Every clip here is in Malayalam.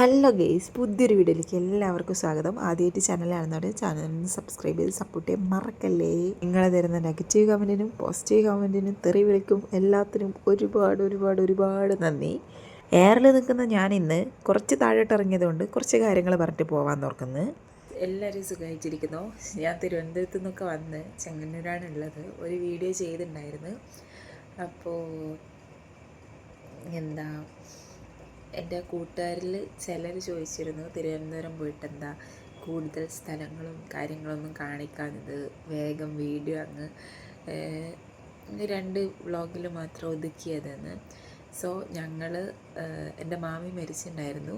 ഹലോ ഗെയ്സ് പുതിയൊരു വീഡിയോയിലേക്ക് എല്ലാവർക്കും സ്വാഗതം. ആദ്യമായിട്ട് ചാനലാണെന്നോടെ ചാനലിന് സബ്സ്ക്രൈബ് ചെയ്ത് സപ്പോർട്ട് ചെയ്യാൻ മറക്കല്ലേ? നിങ്ങൾ തരുന്ന നെഗറ്റീവ് കമന്റിനും പോസിറ്റീവ് കമന്റിനും തെറി വിളിക്കും എല്ലാത്തിനും ഒരുപാട് ഒരുപാട് ഒരുപാട് നന്ദി. എയറിൽ നിൽക്കുന്ന ഞാൻ ഇന്ന് കുറച്ച് താഴോട്ട് ഇറങ്ങിയതുകൊണ്ട് കുറച്ച് കാര്യങ്ങൾ പറഞ്ഞിട്ട് പോകാൻ നോക്കുന്നത് എല്ലാവരും സുഖമായിട്ടിരിക്കുന്നു. ഞാൻ തിരുവനന്തപുരത്ത് നിന്നൊക്കെ വന്ന് ചെങ്ങന്നൂരാണ് ഉള്ളത്. ഒരു വീഡിയോ ചെയ്തിട്ടുണ്ടായിരുന്നു. അപ്പോൾ എന്താ എന്റെ കൂട്ടുകാരിൽ ചിലർ ചോദിച്ചിരുന്നു തിരുവനന്തപുരം പോയിട്ട് എന്താ കൂടുതൽ സ്ഥലങ്ങളും കാര്യങ്ങളൊന്നും കാണിക്കാഞ്ഞത് വേഗം വീഡിയോ അങ്ങ് രണ്ട് വ്ളോഗിൽ മാത്രം ഒതുക്കിയതെന്ന്. സോ ഞങ്ങൾ എന്റെ മാമി മരിച്ചിട്ടുണ്ടായിരുന്നു.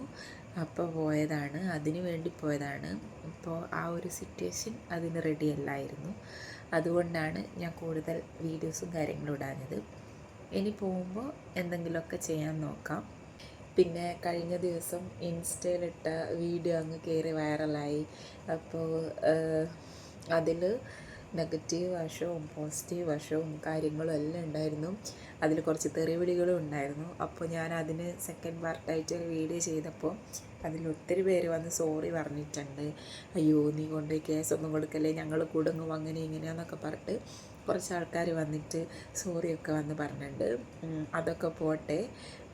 അപ്പോൾ പോയതാണ് അതിന് വേണ്ടി പോയതാണ്. അപ്പോൾ ആ ഒരു സിറ്റുവേഷൻ അതിന് റെഡി അല്ലായിരുന്നു. അതുകൊണ്ടാണ് ഞാൻ കൂടുതൽ വീഡിയോസും കാര്യങ്ങളും ഇടാഞ്ഞത്. ഇനി പോകുമ്പോൾ എന്തെങ്കിലുമൊക്കെ ചെയ്യാൻ നോക്കാം. പിന്നെ കഴിഞ്ഞ ദിവസം ഇൻസ്റ്റയിലിട്ട വീഡിയോ അങ്ങ് കയറി വൈറലായി. അപ്പോൾ അതിൽ നെഗറ്റീവ് വശവും പോസിറ്റീവ് വശവും കാര്യങ്ങളും എല്ലാം ഉണ്ടായിരുന്നു. അതിൽ കുറച്ച് തെറിവിളികളും ഉണ്ടായിരുന്നു. അപ്പോൾ ഞാൻ അതിന് സെക്കൻഡ് പാർട്ടായിട്ട് ഒരു വീഡിയോ ചെയ്തപ്പോൾ അതിൽ ഒത്തിരി പേര് വന്ന് സോറി പറഞ്ഞിട്ടുണ്ട്. അയ്യോ നീ കൊണ്ട് കേസൊന്നും കൊടുക്കല്ലേ? ഞങ്ങൾ കുടുങ്ങും അങ്ങനെ ഇങ്ങനെയാന്നൊക്കെ പറഞ്ഞിട്ട് കുറച്ച് ആൾക്കാർ വന്നിട്ട് സോറിയൊക്കെ വന്ന് പറഞ്ഞിട്ടുണ്ട്. അതൊക്കെ പോട്ടെ.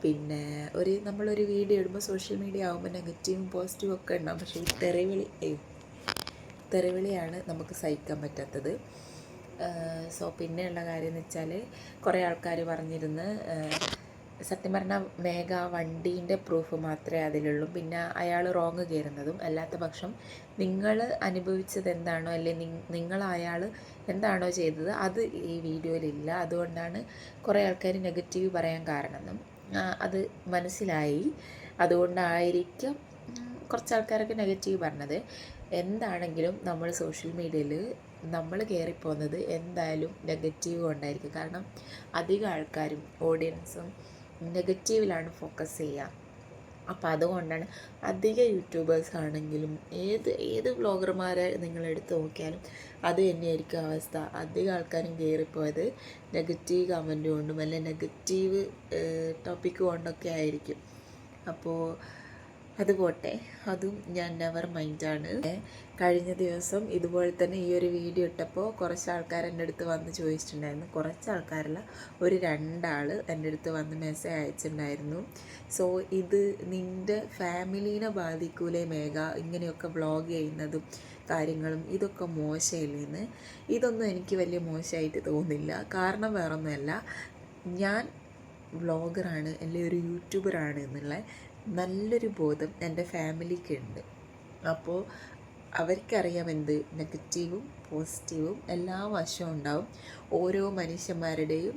പിന്നെ ഒരു നമ്മളൊരു വീഡിയോ ഇടുമ്പോൾ സോഷ്യൽ മീഡിയ ആകുമ്പോൾ നെഗറ്റീവും പോസിറ്റീവും ഒക്കെ ഉണ്ടാവും. പക്ഷേ ഈ തെറിവിളി തെറിവിളിയാണ് നമുക്ക് സഹിക്കാൻ പറ്റാത്തത്. സോ പിന്നെയുള്ള കാര്യം എന്ന് വെച്ചാൽ കുറേ ആൾക്കാർ പറഞ്ഞിരുന്ന് സത്യം പറഞ്ഞാൽ മേഘ വണ്ടീന്റെ പ്രൂഫ് മാത്രമേ അതിലുള്ളൂ. പിന്നെ അയാൾ റോങ് കയറുന്നതും അല്ലാത്ത പക്ഷം നിങ്ങൾ അനുഭവിച്ചത് എന്താണോ അല്ലെങ്കിൽ നിങ്ങൾ അയാൾ എന്താണോ ചെയ്തത് അത് ഈ വീഡിയോയിലില്ല അതുകൊണ്ടാണ് കുറേ ആൾക്കാർ നെഗറ്റീവ് പറയാൻ ആ, അത് മനസ്സിലായി. അതുകൊണ്ടായിരിക്കും കുറച്ച് ആൾക്കാരൊക്കെ നെഗറ്റീവ് പറഞ്ഞത്. എന്താണെങ്കിലും നമ്മൾ സോഷ്യൽ മീഡിയയിൽ നമ്മൾ കയറിപ്പോകുന്നത് എന്തായാലും നെഗറ്റീവ് കൊണ്ടായിരിക്കും. കാരണം അധികം ആൾക്കാരും ഓഡിയൻസും നെഗറ്റീവിലാണ് ഫോക്കസ് ചെയ്യുക. അപ്പോൾ അതുകൊണ്ടാണ് അധിക യൂട്യൂബേഴ്സ് ആണെങ്കിലും ഏത് ഏത് വ്ളോഗർമാരെ നിങ്ങൾ എടുത്ത് നോക്കിയാലും അത് തന്നെയായിരിക്കും അവസ്ഥ. അധികം ആൾക്കാരും കയറിപ്പോയത് നെഗറ്റീവ് കമന്റ് കൊണ്ടും അല്ലെങ്കിൽ നെഗറ്റീവ് ടോപ്പിക്ക് കൊണ്ടൊക്കെ ആയിരിക്കും. അപ്പോൾ അത് പോട്ടെ. അതും ഞാൻ നെവർ മൈൻഡാണ് കഴിഞ്ഞ ദിവസം ഇതുപോലെ തന്നെ ഈ ഒരു വീഡിയോ ഇട്ടപ്പോൾ കുറച്ച് ആൾക്കാർ എന്റെ അടുത്ത് വന്ന് ചോദിച്ചിട്ടുണ്ടായിരുന്നു. കുറച്ച് ആൾക്കാരല്ല ഒരു രണ്ടാൾ എന്റെ അടുത്ത് വന്ന് മെസ്സേജ് അയച്ചിട്ടുണ്ടായിരുന്നു. സോ ഇത് നിന്റെ ഫാമിലീനെ ബാധിക്കൂലേ മേഘ? ഇങ്ങനെയൊക്കെ വ്ളോഗ് ചെയ്യുന്നതും കാര്യങ്ങളും ഇതൊക്കെ മോശമില്ലേന്ന് ഇതൊന്നും എനിക്ക് വലിയ മോശമായിട്ട് തോന്നില്ല കാരണം വേറൊന്നുമല്ല ഞാൻ വ്ളോഗറാണ് അല്ലെങ്കിൽ ഒരു യൂട്യൂബറാണ് എന്നുള്ള നല്ലൊരു ബോധം എന്റെ ഫാമിലിക്ക് ഉണ്ട് അപ്പോൾ അവർക്കറിയാം എന്ത്? നെഗറ്റീവും പോസിറ്റീവും എല്ലാ വശവും ഉണ്ടാവും. ഓരോ മനുഷ്യന്മാരുടെയും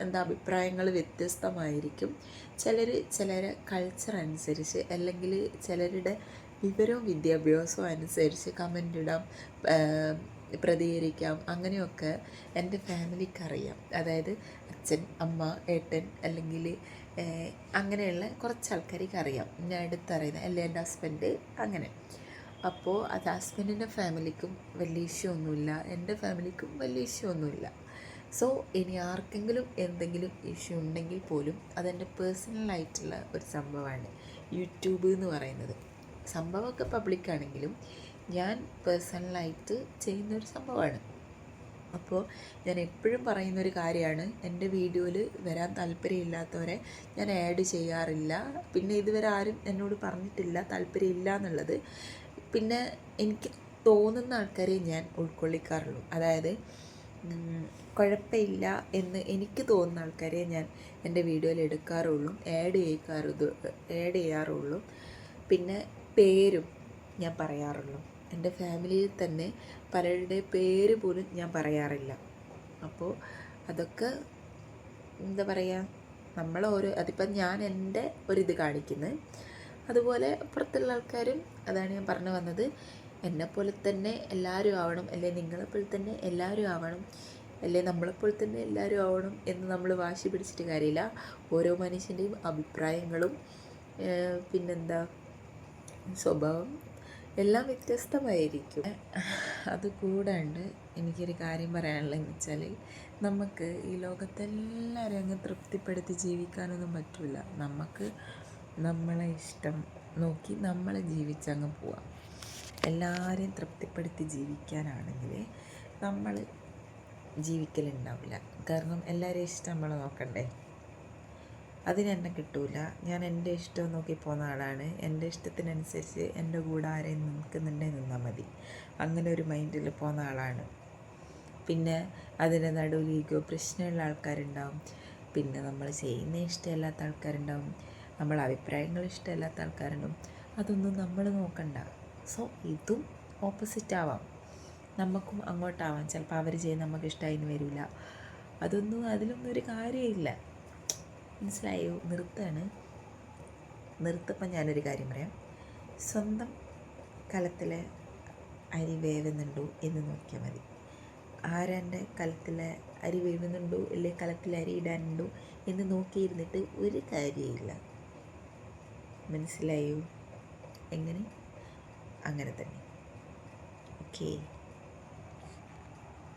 എന്താ അഭിപ്രായങ്ങൾ വ്യത്യസ്തമായിരിക്കും. ചിലർ ചിലരെ കൾച്ചർ അനുസരിച്ച് അല്ലെങ്കിൽ ചിലരുടെ വിവരവും വിദ്യാഭ്യാസവും അനുസരിച്ച് കമന്റ് ഇടാം പ്രതികരിക്കാം അങ്ങനെയൊക്കെ എന്റെ ഫാമിലിക്ക് അറിയാം അതായത് അച്ഛൻ അമ്മ ഏട്ടൻ അല്ലെങ്കിൽ അങ്ങനെയുള്ള കുറച്ച് ആൾക്കാർക്ക് അറിയാം. ഞാൻ അടുത്തറിയുന്ന അല്ലെ എന്റെ ഹസ്ബൻഡ്? അങ്ങനെ. അപ്പോൾ അത് ഹസ്ബൻഡിന്റെ ഫാമിലിക്കും വലിയ ഇഷ്യൂ ഒന്നുമില്ല. എന്റെ ഫാമിലിക്കും വലിയ ഇഷ്യൂ ഒന്നുമില്ല. സോ ഇനി ആർക്കെങ്കിലും എന്തെങ്കിലും ഇഷ്യൂ ഉണ്ടെങ്കിൽ പോലും അതെന്റെ പേഴ്സണലായിട്ടുള്ള ഒരു സംഭവമാണ്. യൂട്യൂബ് എന്ന് പറയുന്നത്. സംഭവമൊക്കെ പബ്ലിക്കാണെങ്കിലും ഞാൻ പേഴ്സണലായിട്ട് ചെയ്യുന്നൊരു സംഭവമാണ്. അപ്പോൾ ഞാൻ എപ്പോഴും പറയുന്നൊരു കാര്യമാണ്. എന്റെ വീഡിയോയിൽ വരാൻ താല്പര്യമില്ലാത്തവരെ ഞാൻ ആഡ് ചെയ്യാറില്ല. പിന്നെ ഇതുവരെ ആരും എന്നോട് പറഞ്ഞിട്ടില്ല താല്പര്യമില്ല എന്നുള്ളത്. പിന്നെ എനിക്ക് തോന്നുന്ന ആൾക്കാരെ ഞാൻ ഉൾക്കൊള്ളിക്കാറുള്ളൂ. അതായത് കുഴപ്പമില്ല എന്ന് എനിക്ക് തോന്നുന്ന ആൾക്കാരെ ഞാൻ എന്റെ വീഡിയോയിൽ എടുക്കാറുള്ളൂ ആഡ് ചെയ്യിക്കാറു ആഡ് ചെയ്യാറുള്ളൂ. പിന്നെ പേരും ഞാൻ പറയാറുള്ളൂ. എന്റെ ഫാമിലിയിൽ തന്നെ പലരുടെ പേര് പോലും ഞാൻ പറയാറില്ല. അപ്പോൾ അതൊക്കെ എന്താ പറയുക നമ്മൾ ഓരോ അതിപ്പം ഞാൻ എന്റെ ഒരിത് കാണിക്കുന്നത് അതുപോലെ പുറത്തുള്ള ആൾക്കാരും അതാണ് ഞാൻ പറഞ്ഞു വന്നത്. എന്നെപ്പോലെ തന്നെ എല്ലാവരും ആവണം അല്ലെ നിങ്ങളെപ്പോലെ തന്നെ എല്ലാവരും ആവണം അല്ലെ നമ്മളെപ്പോലെ തന്നെ എല്ലാവരും ആവണം എന്ന് നമ്മൾ വാശി പിടിച്ചിട്ട് കാര്യമില്ല. ഓരോ മനുഷ്യന്റെയും അഭിപ്രായങ്ങളും പിന്നെന്താ സ്വഭാവം എല്ലാം വ്യത്യസ്തമായിരിക്കും. അതുകൂടാണ്ട് എനിക്കൊരു കാര്യം പറയാനുള്ളതെന്ന് വെച്ചാൽ നമുക്ക് ഈ ലോകത്തെല്ലാവരും അങ്ങ് തൃപ്തിപ്പെടുത്തി ജീവിക്കാനൊന്നും പറ്റില്ല നമുക്ക് നമ്മളെ ഇഷ്ടം നോക്കി നമ്മൾ ജീവിച്ചങ്ങ് പോവാം. എല്ലാവരെയും തൃപ്തിപ്പെടുത്തി ജീവിക്കാനാണെങ്കിൽ നമ്മൾ ജീവിക്കലുണ്ടാവില്ല. കാരണം എല്ലാവരെയും ഇഷ്ടം നമ്മൾ നോക്കണ്ടേ? അതിന് എന്നെ കിട്ടൂല. ഞാൻ എന്റെ ഇഷ്ടം നോക്കി പോകുന്ന ആളാണ്. എന്റെ ഇഷ്ടത്തിനനുസരിച്ച് എന്റെ കൂടെ ആരെയും നിൽക്കുന്നുണ്ടെങ്കിൽ നിന്നാൽ മതി. അങ്ങനെ ഒരു മൈൻഡിൽ പോകുന്ന ആളാണ്. പിന്നെ അതിന്റെ നടുവിൽ ഈഗോ പ്രശ്നമുള്ള ആൾക്കാരുണ്ടാവും. പിന്നെ നമ്മൾ ചെയ്യുന്ന ഇഷ്ടമില്ലാത്ത ആൾക്കാരുണ്ടാവും. നമ്മളെ അഭിപ്രായങ്ങൾ ഇഷ്ടമില്ലാത്ത ആൾക്കാരുണ്ടാവും. അതൊന്നും നമ്മൾ നോക്കണ്ട. സോ ഇതും ഓപ്പോസിറ്റ് ആവാം. നമുക്കും അങ്ങോട്ടാവാം. ചിലപ്പോൾ അവർ ചെയ്യുന്ന നമുക്ക് ഇഷ്ടമായിന്ന് വരില്ല. അതൊന്നും അതിലൊന്നും ഒരു കാര്യമില്ല. മനസ്സിലായോ? നിർത്താണ്. നിർത്തപ്പം ഞാനൊരു കാര്യം പറയാം. സ്വന്തം കലത്തിലെ അരി വേവുന്നുണ്ടോ എന്ന് നോക്കിയാൽ മതി. ആരാന്റെ കലത്തിലെ അരി വേവുന്നുണ്ടോ അല്ലെങ്കിൽ കലത്തിൽ അരി ഇടാനുണ്ടോ എന്ന് നോക്കിയിരുന്നിട്ട് ഒരു കാര്യമില്ല മനസ്സിലായോ? എങ്ങനെ? അങ്ങനെ തന്നെ. ഓക്കേ.